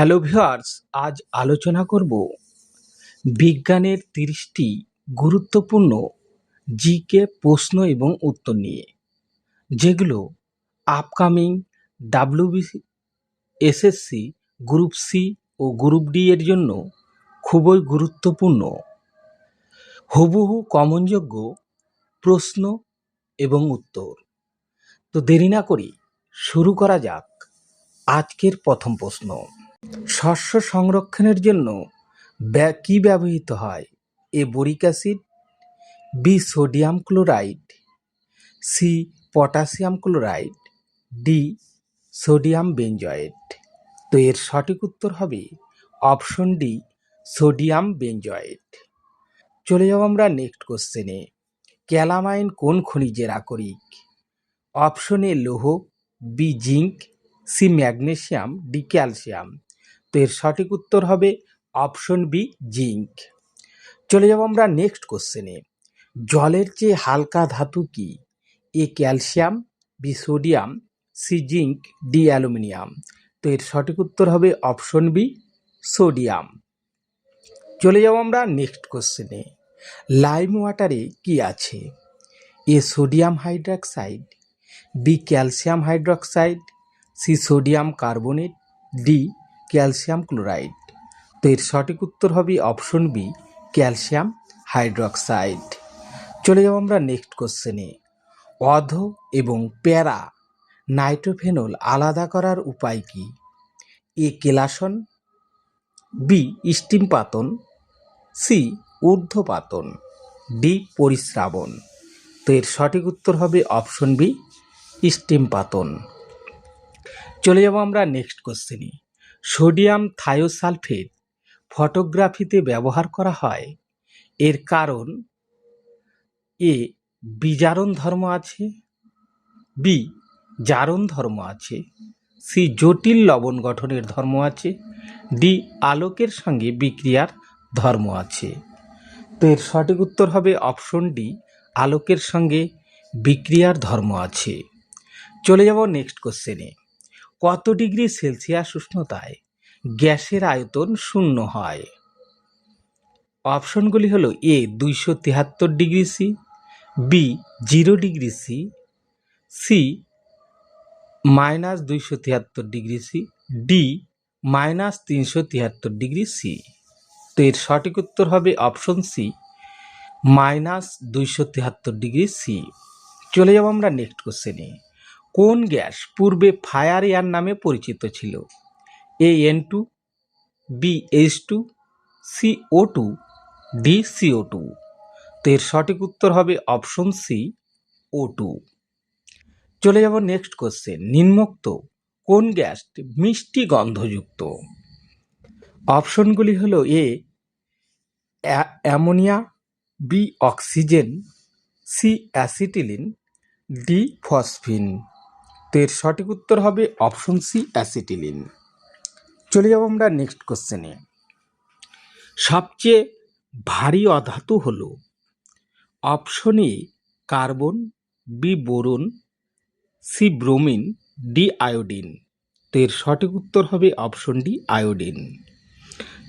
Hello viewers আজ আলোচনা করব বিজ্ঞানের তিরিশটি গুরুত্বপূর্ণ জিকে প্রশ্ন এবং উত্তর নিয়ে, যেগুলো upcoming WBC SSC group C ও গ্রুপ ডি এর জন্য খুবই গুরুত্বপূর্ণ। হুবহু কমনযোগ্য প্রশ্ন এবং উত্তর। তো দেরি না করি, শুরু করা যাক আজকের প্রথম প্রশ্ন। শস্য সংরক্ষণের জন্য কী ব্যবহৃত হয়? A boric acid, B sodium chloride, C potassium chloride, D sodium benzoate. তো এর সঠিক উত্তর হবে অপশন ডি সোডিয়াম বেঞ্জয়েড। চলে যাব আমরা নেক্সট কোশ্চেনে। ক্যালামাইন কোন খনিজের আকরিক? অপশন এ লৌহ, B zinc, C magnesium, D calcium. তো এর সঠিক উত্তর হবে অপশন বি জিঙ্ক চলে যাব আমরা নেক্সট কোশ্চেনে জলের চেয়ে হালকা ধাতু কি? A calcium B sodium C zinc D aluminium তো এর সঠিক উত্তর হবে অপশন বি সোডিয়াম চলে যাব আমরা নেক্সট কোশ্চেনে লাইম ওয়াটারে কি আছে? A sodium hydroxide B calcium hydroxide C sodium carbonate D calcium chloride. তো এর সঠিক উত্তর হবে অপশন বি, ক্যালসিয়াম হাইড্রক্সাইড। চলে যাব আমরা নেক্সট কোশ্চেনে। অধ এবং প্যারা নাইট্রোফেনল আলাদা করার উপায় কি? এ, কেলাসন, বি স্টিম পাতন সি, ঊর্ধ্বপাতন, ডি পরিশ্রাবণ তো এর সঠিক উত্তর হবে অপশন বি স্টিম পাতন চলে যাব আমরা নেক্সট কোশ্চেনে। সোডিয়াম থায়োসালফেট ফটোগ্রাফিতে ব্যবহার করা হয়। এর কারণ এ বিজারণ ধর্ম আছে, বি জারণ ধর্ম আছে, সি জটিল লবণ গঠনের ধর্ম আছে, ডি আলোকের সঙ্গে বিক্রিয়ার ধর্ম আছে। তো এর সঠিক উত্তর হবে অপশন ডি, আলোকের সঙ্গে বিক্রিয়ার ধর্ম আছে। চলে যাব নেক্সট কোশ্চেনে। কত ডিগ্রি সেলসিয়াস উষ্ণতায় গ্যাসের আয়তন শূন্য হয়? অপশনগুলি হলো এ, দুইশো তিয়াত্তর degree C, B, zero degree C C, minus দুইশো তিয়াত্তর ডিগ্রি সি, ডি, মাইনাস তিনশো তিয়াত্তর ডিগ্রি সি। তো এর সঠিক উত্তর হবে অপশন সি, মাইনাস দুইশো তিয়াত্তর ডিগ্রি সি। চলে যাব আমরা নেক্সট কোশ্চেনে। কোন গ্যাস পূর্বে ফায়ার এয়ার নামে পরিচিত ছিল? A N two B H two C O two D CO two তো এর সঠিক উত্তর হবে অপশন সি ও টু চলে যাব নেক্সট কোশ্চেন নিম্নোক্ত কোন গ্যাস মিষ্টি গন্ধযুক্ত? অপশনগুলি হলো A a- ammonia B oxygen C acetylene D phosphine. এর সঠিক উত্তর হবে অপশন সি, অ্যাসিটিলিন। চলে যাব আমরা নেক্সট কোশ্চেনে সবচেয়ে ভারী অধাতু হল option A carbon, B boron, C bromine, D iodine. তো সঠিক উত্তর হবে অপশন ডি, আয়োডিন।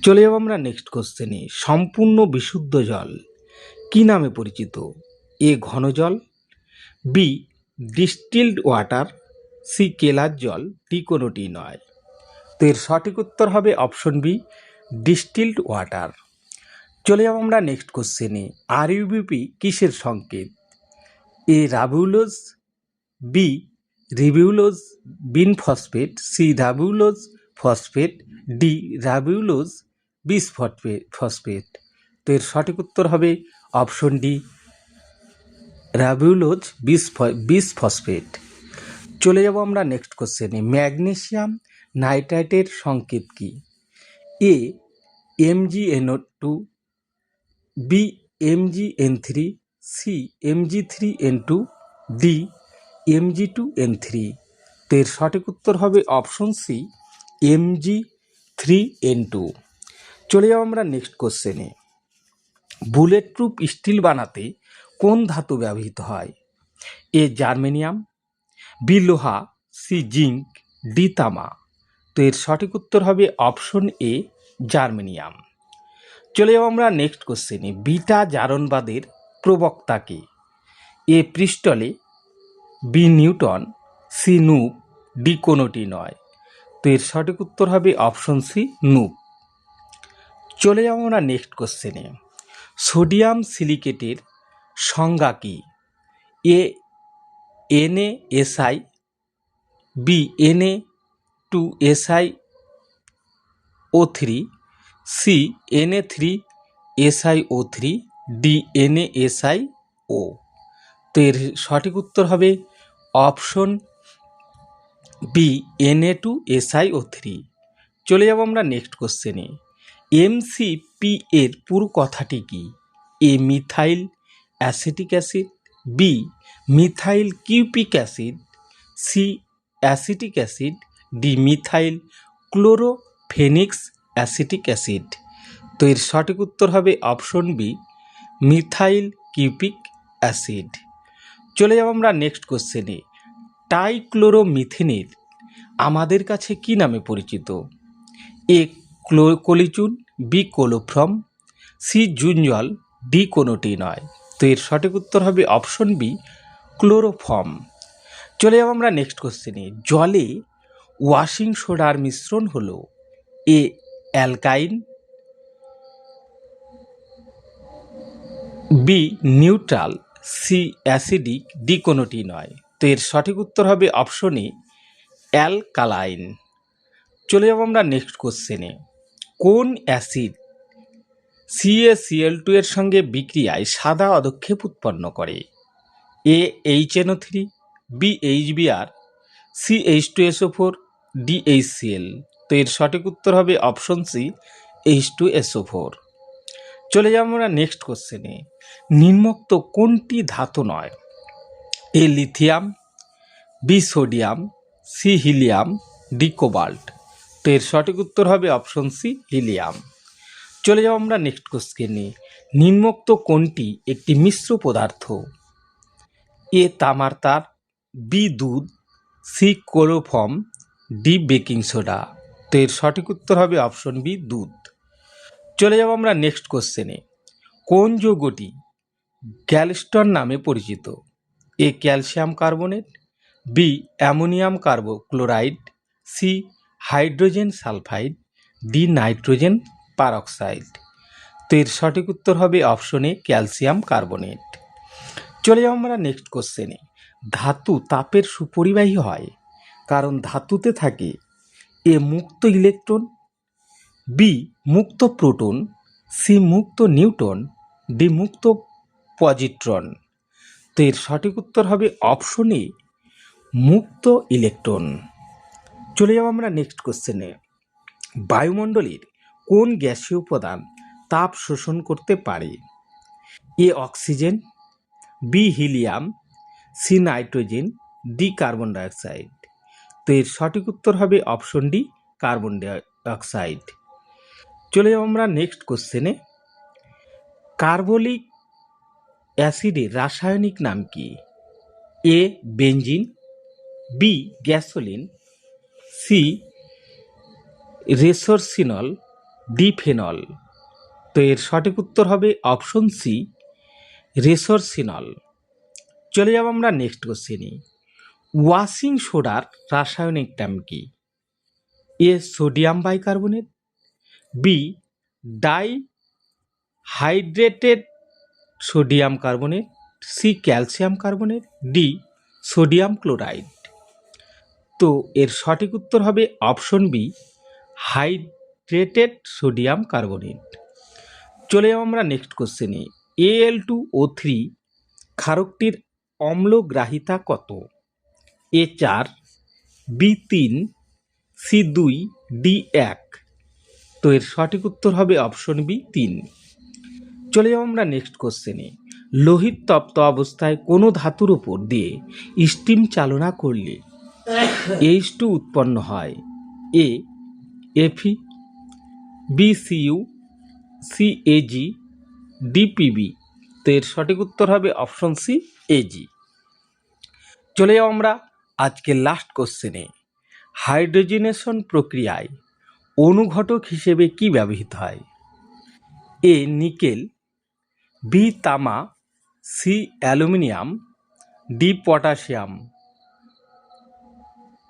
চলে যাব আমরা নেক্সট কোশ্চেনে সম্পূর্ণ বিশুদ্ধ জল কি নামে পরিচিত? এ ঘন জল বি ডিস্টিলড ওয়াটার সি কেলার জল ডি কোনোটি নয়। তো এর সঠিক উত্তর হবে অপশন বি, ডিস্টিল্ড ওয়াটার। চলে যাব আমরা নেক্সট কোশ্চেনে আর ইউবিপি কিসের সংকেত? A ribulose B ribulose bin phosphate C ribulose phosphate D ribulose bis phosphate. তো এর সঠিক উত্তর হবে option D ribulose bis bis phosphate. চলে যাব আমরা নেক্সট কোশ্চেনে ম্যাগনেসিয়াম নাইট্রাইটের সংকেত কি? A MG NO two B MG N three C MG three N two D MG two N three তো এর সঠিক উত্তর হবে option C MG three N two চলে যাব আমরা নেক্সট কোশ্চেনে বুলেট প্রুফ স্টিল বানাতে কোন ধাতু ব্যবহৃত হয়? এ জার্মেনিয়াম বি লোহা সি জিঙ্ক, ডি তামা। তো এর সঠিক উত্তর হবে অপশন এ, জার্মেনিয়াম। চলে যাব আমরা নেক্সট কোশ্চেনে, বিটা জারণবাদের প্রবক্তাকে এ পৃষ্ঠলে বি নিউটন, সি নুপ ডি কোনোটি নয়। তো এর সঠিক উত্তর হবে অপশন সি নুপ চলে যাব আমরা নেক্সট কোশ্চেনে, সোডিয়াম সিলিকেটের সংজ্ঞা কি? A NA SI B NA two SI O three C NA three SI O three D NA SI O. তো এর সঠিক উত্তর হবে option B NA two SI O three. চলে যাব আমরা নেক্সট কোশ্চেনে। এমসিপি এর পুরো কথাটি কি? A methyl, acetic acid B methyl cupic acid C acetic acid D methyl chlorophenoxy acetic acid তো এর সঠিক উত্তর হবে option B methyl cupic acid চলে যাব আমরা নেক্সট কোশ্চেনে টাইক্লোরোমিথেনের আমাদের কাছে কি নামে পরিচিত? এ ক্লো কলিচুন বি কোলোফ্রম সি জুঞ্জল ডি কোনোটি নয়। তো এর সঠিক উত্তর হবে অপশন বি, ক্লোরোফর্ম। চলে যাব আমরা নেক্সট কোশ্চেনে জলে ওয়াশিং সোডার মিশ্রণ হলো A অ্যালকাইন B neutral C acidic D কোনোটি নয়। তো এর সঠিক উত্তর হবে অপশনে অ্যালকালাইন চলে যাব আমরা নেক্সট কোশ্চেনে কোন অ্যাসিড সিএসিএল টু এর সঙ্গে বিক্রিয়ায় সাদা অদক্ষেপ উৎপন্ন করে। A H NO three B H B R C H two SO four D H CL তো এর সঠিক উত্তর হবে option C H two SO four চলে যাব আমরা নেক্সট কোশ্চেনে নিম্নোক্ত কোনটি ধাতু নয়? A lithium B sodium C helium D cobalt তো এর সঠিক উত্তর হবে অপশন সি হিলিয়াম চলে যাও আমরা নেক্সট কোশ্চেনে নিম্নোক্ত কোনটি একটি মিশ্র পদার্থ? এ তামার তার বি দুধ, C chloroform, D baking soda. তো এর সঠিক উত্তর হবে অপশন বি দুধ। চলে যাব আমরা নেক্সট কোশ্চেনে কোন যৌগটি গ্যালস্টন নামে পরিচিত? A calcium carbonate, B ammonium carbo chloride C hydrogen sulphide, D nitrogen peroxide. তো এর সঠিক উত্তর হবে অপশনে ক্যালসিয়াম কার্বনেট। চলে যাব আমরা নেক্সট কোশ্চেনে ধাতু তাপের সুপরিবাহী হয়, কারণ ধাতুতে থাকে এ মুক্ত ইলেকট্রন, বি মুক্ত প্রোটন, সি মুক্ত নিউটন ডি মুক্ত পজিট্রন। তো এর সঠিক উত্তর হবে অপশনে মুক্ত ইলেকট্রন। চলে যাব আমরা নেক্সট কোশ্চেনে বায়ুমণ্ডলের কোন গ্যাসীয় উপাদান তাপ শোষণ করতে পারে? A oxygen, B helium, C nitrogen, D carbon dioxide. তো এর সঠিক উত্তর হবে অপশন ডি, কার্বন ডাইঅক্সাইড। চলে যাব আমরা নেক্সট কোশ্চেনে কার্বলিক অ্যাসিডের রাসায়নিক নাম কি? A benzene B gasoline, C resorcinol D phenol তো এর সঠিক উত্তর হবে অপশন সি, রেসোরসিনল। চলে যাব আমরা নেক্সট কোশ্চেনে ওয়াশিং সোডার রাসায়নিক নাম কি? A, sodium bicarbonate B di hydrated sodium carbonate C calcium carbonate D sodium chloride. তো এর সঠিক উত্তর হবে option B hydrated sodium carbonate চলে যাব আমরা নেক্সট কোশ্চেনে এএল টু ও থ্রি ক্ষারকটির অম্লগ্রাহিতা কত? এ চার বি তিন সি দুই ডি এক তো এর সঠিক উত্তর হবে অপশন বি তিন চলে যাব আমরা নেক্সট কোশ্চেনে লোহিত তপ্ত অবস্থায় কোনো ধাতুর উপর দিয়ে স্টিম চালনা করলে এইচ টু উৎপন্ন হয়। A এফি B CU C AG D PB তো এর সঠিক উত্তর হবে অপশন সি এজি চলে যাও আমরা আজকে লাস্ট কোশ্চেনে হাইড্রোজেনেশন প্রক্রিয়ায় অনুঘটক হিসেবে কি ব্যবহৃত হয়? এ নিকেল বি তামা সি অ্যালুমিনিয়াম ডি পটাশিয়াম।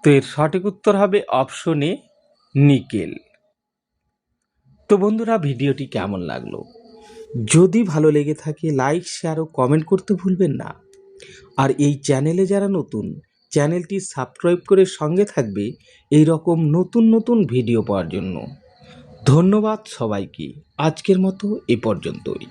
তো এর সঠিক উত্তর হবে অপশন এ নিকেল। তো বন্ধুরা, ভিডিওটি কেমন লাগল? যদি ভালো লেগে থাকে লাইক শেয়ার ও কমেন্ট করতে ভুলবেন না। আর এই চ্যানেলে যারা নতুন, চ্যানেলটি সাবস্ক্রাইব করে সঙ্গে থাকবে এই রকম নতুন নতুন ভিডিও পাওয়ার জন্য। ধন্যবাদ সবাইকে। আজকের মতো এ পর্যন্তই।